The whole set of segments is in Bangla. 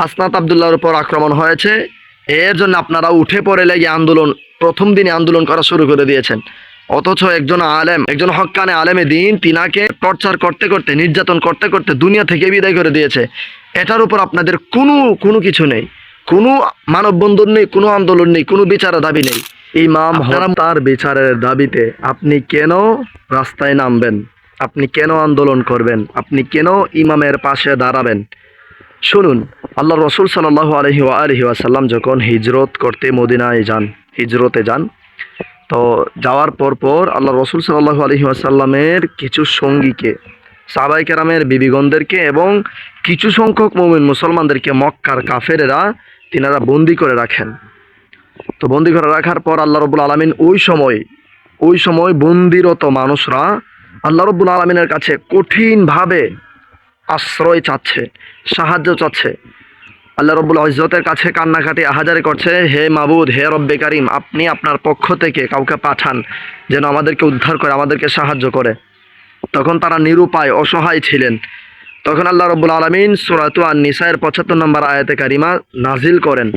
হাসনাত আবদুল্লাহর উপর আক্রমণ হয়েছে। এর জন্য আপনারা উঠে পড়ে লেগে আন্দোলন প্রথম দিনে আন্দোলন করা শুরু করে দিয়েছেন। অথচ একজন আলেম একজন হক্কানে আলেমে দিন তিনাকে টর্চার করতে করতে নির্যাতন করতে করতে দুনিয়া থেকে বিদায় করে দিয়েছে। এটার উপর আপনাদের কোনো কোনো কিছু নেই। কোনো মানববন্ধন নেই কোনো আন্দোলন নেই কোনো বিচারের দাবি নেই। ইমাম তার বিচারের দাবিতে আপনি কেন রাস্তায় নামবেন? আপনি কেন আন্দোলন করবেন? আপনি কেন ইমামের পাশে দাঁড়াবেন? শুনুন আল্লাহ রসুল সাল্লাহ আলহি আলহি আসাল্লাম যখন হিজরত করতে মদিনায় যান, হিজরতে যান, তো যাওয়ার পর পর আল্লাহ রসুল সাল্লাহ আলহি আসাল্লামের কিছু সঙ্গীকে সাবাই কেরামের বিবিগণদেরকে এবং কিছু সংখ্যক মমিন মুসলমানদেরকে মক্কার কাফেরেরা তিনারা বন্দি করে রাখেন। তো বন্দি করে রাখার পর আল্লাহ রবুল আলমিন ওই সময় ওই সময় বন্দিরত মানুষরা আল্লাহ রব্বুল আলমিনের কাছে কঠিনভাবে আশ্রয় চাচ্ছে, সাহায্য চাচ্ছে। আল্লাহ রব্বুল ইজ্জতের কাছে কান্নাকাটি আহাজারি করছে, হে মাবুদ, হে রব্বে কারিম, আপনি আপনার পক্ষ থেকে কাউকে পাঠান যেন আমাদেরকে উদ্ধার করে, আমাদেরকে সাহায্য করে। তখন তারা নিরুপায়, অসহায় ছিলেন। তখন আল্লাহ রব্বুল আলমিন সুরাতু আর নিসায়ের পঁচাত্তর নম্বর আয়াতে কারিমা নাজিল করেন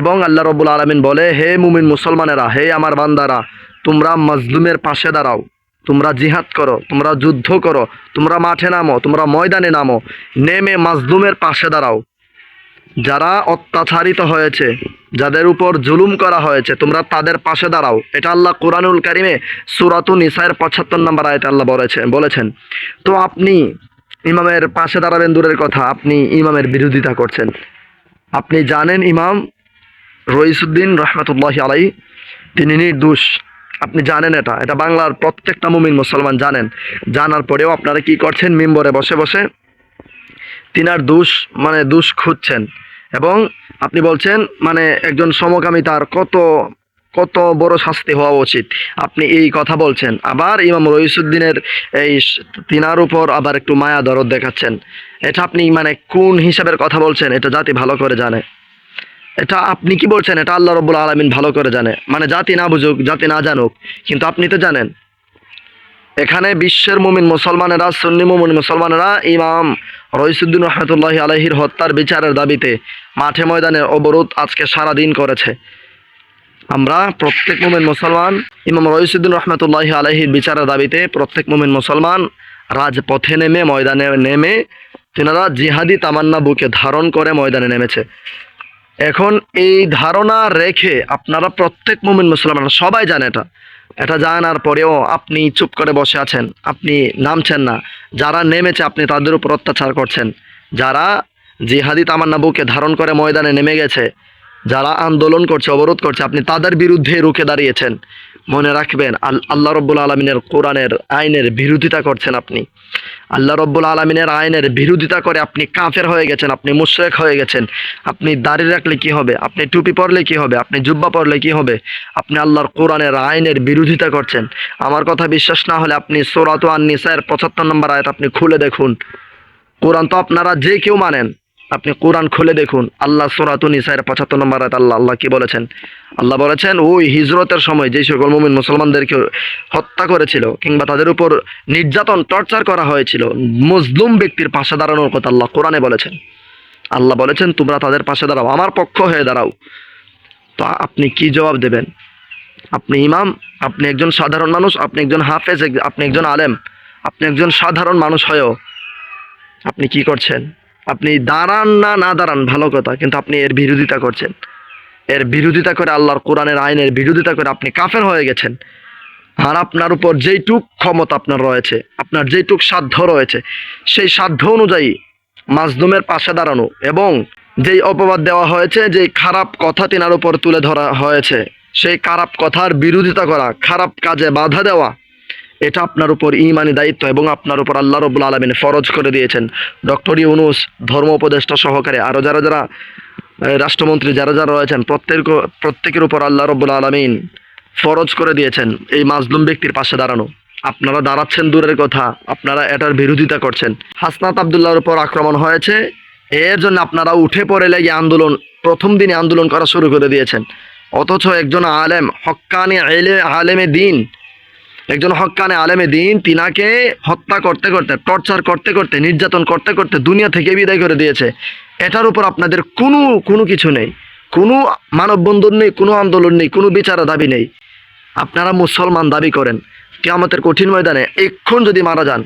এবং আল্লাহ রব্বুল আলমিন বলে, হে মুমিন মুসলমানেরা, হে আমার বান্দারা, তোমরা মজলুমের পাশে দাঁড়াও, তোমরা জিহাদ করো, তোমরা যুদ্ধ করো, তোমরা মাঠে নামো, তোমরা ময়দানে নামো, নেমে মাজলুমের পাশে দাঁড়াও। যারা অত্যাচারিত হয়েছে, যাদের উপর জুলুম করা হয়েছে, তোমরা তাদের পাশে দাঁড়াও। এটা আল্লাহ কোরআনুল কারিমে সুরাতু নিসায়ের পঁচাত্তর নম্বর আয়তে আল্লাহ বলেছেন বলেছেন। তো আপনি ইমামের পাশে দাঁড়াবেন দূরের কথা, আপনি ইমামের বিরোধিতা করছেন। আপনি জানেন ইমাম রইসুদ্দিন রহমতুল্লাহ আলাই তিনি নির্দোষ। আপনি জানেন এটা। এটা বাংলার প্রত্যেকটা মুমিন মুসলমান জানেন। জানার পরেও আপনারা কি করছেন? মেম্বরে বসে বসে তিনার দোষ মানে দোষ খুঁজছেন। এবং আপনি বলছেন মানে একজন সমকামী তার কত কত বড় শাস্তি হওয়া উচিত। আপনি এই কথা বলছেন। আবার ইমাম রইসুদ্দিনের এই তিনার উপর আবার একটু মায়া দরদ দেখাচ্ছেন। এটা আপনি মানে কোন হিসাবের কথা বলছেন, এটা জাতি ভালো করে জানে। এটা আপনি কি বলছেন, এটা আল্লাহ রব্বুল আলমিন ভালো করে জানে। মানে জাতি না বুঝুক, জাতি না জানুক, কিন্তু আপনি তো জানেন। এখানে বিশ্বের মুমিন মুসলমানেরা, সুন্নি মুমিন মুসলমানেরা, ইমাম রইসুদ্দিন রহমতুল্লাহ আলহির হত্যার বিচারের দাবিতে মাঠে ময়দানে অবরোধ আজকে সারা দিন করেছে। আমরা প্রত্যেক মুমিন মুসলমান, ইমাম রইসুদ্দিন রহমতুল্লাহ আলহির বিচারের দাবিতে প্রত্যেক মুমিন মুসলমান রাজপথে নেমে, ময়দানে নেমে তেনারা জিহাদি তামান্না বুকে ধারণ করে ময়দানে নেমেছে। এখন এই ধারণা রেখে আপনারা প্রত্যেক মুমিন মুসলমান, সবাই জানে এটা। এটা জানার পরেও আপনি চুপ করে বসে আছেন, আপনি নামছেন না। যারা নেমেছে আপনি তাদের উপর অত্যাচার করছেন। যারা জিহাদি তামান্না বুকে ধারণ করে ময়দানে নেমে গেছে, যারা আন্দোলন করছে, অবরোধ করছে, আপনি তাদের বিরুদ্ধে রুখে দাঁড়িয়েছেন। মনে রাখবেন, আল আল্লাহ রব্বুল আলমিনের কোরআনের আইনের বিরোধিতা করছেন আপনি। আল্লাহ রব্বুল আলমিনের আইনের বিরোধিতা করে আপনি কাফের হয়ে গেছেন, আপনি মুশরেক হয়ে গেছেন। আপনি দাঁড়িয়ে রাখলে কি হবে? আপনি টুপি পরলে কি হবে? আপনি জুব্বা পরলে কি হবে? আপনি আল্লাহর কোরআনের আইনের বিরোধিতা করছেন। আমার কথা বিশ্বাস না হলে আপনি সোরাত আন নিসায়ের পঁচাত্তর নম্বর আয়াত আপনি খুলে দেখুন। কোরআন তো আপনারা যে কেউ মানেন। আপনি কোরআন খুলে দেখুন। আল্লাহ সোরাতু নিসায়ের পঁচাত্তর নম্বর আয়াত আল্লাহ আল্লাহ কি বলেছেন? আল্লাহ বলেছেন, ওই হিজরতের সময় যে সকল মুমিন মুসলমানদেরকে হত্যা করেছিল কিংবা তাদের উপর নির্যাতন, টর্চার করা হয়েছিল মজলুম ব্যক্তির পাশে দাঁড়ানোর কথা আল্লাহ কোরআনে বলেছেন। আল্লাহ বলেছেন, তোমরা তাদের পাশে দাঁড়াও, আমার পক্ষ হয়ে দাঁড়াও। তো আপনি কি জবাব দেবেন? আপনি ইমাম, আপনি একজন সাধারণ মানুষ, আপনি একজন হাফেজ, আপনি একজন আলেম, আপনি একজন সাধারণ মানুষ হয়েও আপনি কি করছেন? আপনি দাঁড়ান না না দাঁড়ান, ভালো কথা, কিন্তু আপনি এর বিরোধিতা করছেন। এর বিরোধিতা করে আল্লাহর কোরআনের আইনের বিরোধিতা করে আপনি কাফের হয়ে গেছেন। আর আপনার উপর যেইটুক ক্ষমতা আপনার রয়েছে, আপনার যেইটুক সাধ্য রয়েছে, সেই সাধ্য অনুযায়ী মাজলুমের পাশে দাঁড়ানো এবং যেই অপবাদ দেওয়া হয়েছে, যেই খারাপ কথা তিনার উপর তুলে ধরা হয়েছে, সেই খারাপ কথার বিরোধিতা করা, খারাপ কাজে বাধা দেওয়া এটা আপনার উপর ইমানি দায়িত্ব এবং আপনার উপর আল্লাহ রবুল আলমিন ফরজ করে দিয়েছেন। ডক্টর ইউনুস, ধর্ম উপদেষ্টা সহকারে আরও যারা যারা রাষ্ট্রমন্ত্রী যারা যারা রয়েছেন, প্রত্যেক, প্রত্যেকের উপর আল্লাহ রবুল আলমিন ফরজ করে দিয়েছেন এই মাজলুম ব্যক্তির পাশে দাঁড়ানো। আপনারা দাঁড়াচ্ছেন দূরের কথা, আপনারা এটার বিরোধিতা করছেন। হাসনাত আবদুল্লাহর উপর আক্রমণ হয়েছে, এর জন্য আপনারা উঠে পড়ে লেগে আন্দোলন, প্রথম দিনে আন্দোলন করা শুরু করে দিয়েছেন। অথচ একজন আলেম, হক্কানি আলেমে দিন একজন হক্কানে আলেমে দিন, তিনাকে হত্যা করতে করতে, টর্চার করতে করতে, নির্যাতন করতে করতে দুনিয়া থেকে বিদায় করে দিয়েছে। এটার উপর আপনাদের কোনো কোনো কিছু নেই। কোনো মানববন্ধন নেই, কোনো আন্দোলন নেই, কোনো বিচার দাবি নেই। আপনারা মুসলমান দাবি করেন, কেয়ামতের কঠিন ময়দানে এক্ষণ যদি মারা যান,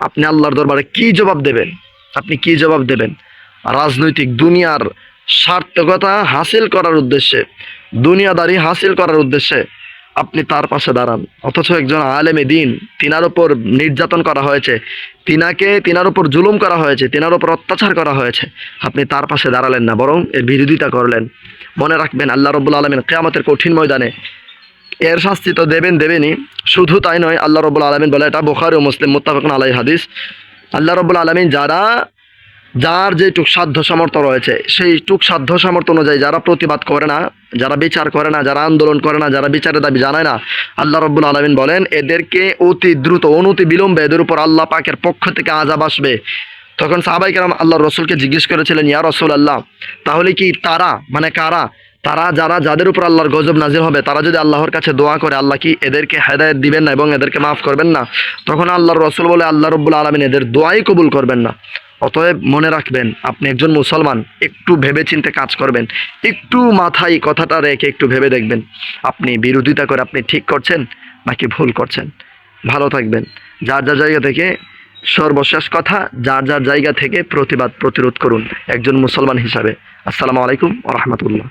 আপনি আল্লাহর দরবারে কি জবাব দেবেন? আপনি কি জবাব দেবেন? রাজনৈতিক দুনিয়ার সার্থকতা হাসিল করার উদ্দেশ্যে, দুনিয়াদারি হাসিল করার উদ্দেশ্যে আপনি তার পাশে দাঁড়ান। অথচ একজন আলেমে দিন, তিনার ওপর নির্যাতন করা হয়েছে, তিনাকে, তিনার ওপর জুলুম করা হয়েছে, তিনার ওপর অত্যাচার করা হয়েছে। আপনি তার পাশে দাঁড়ালেন না, বরং এর বিরোধিতা করলেন। মনে রাখবেন, আল্লাহ রব্বুল আলমিন কেয়ামতের কঠিন ময়দানে এর শাস্তি তো দেবেন দেবেনই, শুধু তাই নয়, আল্লাহ রব্বুল আলমিন বলে এটা বোখারি ও মুসলিম মোত্তাফাকুন আলাই হাদিস। আল্লাহ রব্বুল আলমিন যারা যার যে টুক সাধ্য সামর্থ্য রয়েছে, সেই টুক সাধ্য সামর্থ্য অনুযায়ী যারা প্রতিবাদ করে না, যারা বিচার করে না, যারা আন্দোলন করে না, যারা বিচারের দাবি জানায় না, আল্লাহ রব্বুল আলমিন বলেন, এদেরকে অতি দ্রুত, অনতি বিলম্বে এদের উপর আল্লাহ পাকের পক্ষ থেকে আজাব আসবে। তখন সাহাবাই কেরাম আল্লাহ রসুলকে জিজ্ঞেস করেছিলেন, ইয়া রসুল আল্লাহ তাহলে কি তারা মানে কারা? তারা যারা, যাদের উপর আল্লাহর গজব নাজির হবে, তারা যদি আল্লাহর কাছে দোয়া করে, আল্লাহ কি এদেরকে হেদায়ত দিবেন না এবং এদেরকে মাফ করবেন না? তখন আল্লাহর রসুল বলে, আল্লাহ রব্বুল আলমিন এদের দোয়াই কবুল করবেন না। অতএব মনে রাখবেন, আপনি একজন মুসলমান, একটু ভেবে চিনতে কাজ করবেন, একটু মাথায় কথাটা রেখে একটু ভেবে দেখবেন, আপনি বিরোধিতা করে আপনি ঠিক করছেন নাকি ভুল করছেন। ভালো থাকবেন। যার যার জায়গা থেকে সর্বশেষ কথা, যার যার জায়গা থেকে প্রতিবাদ প্রতিরোধ করুন একজন মুসলমান হিসাবে। আসসালামু আলাইকুম রহমতুল্লাহ।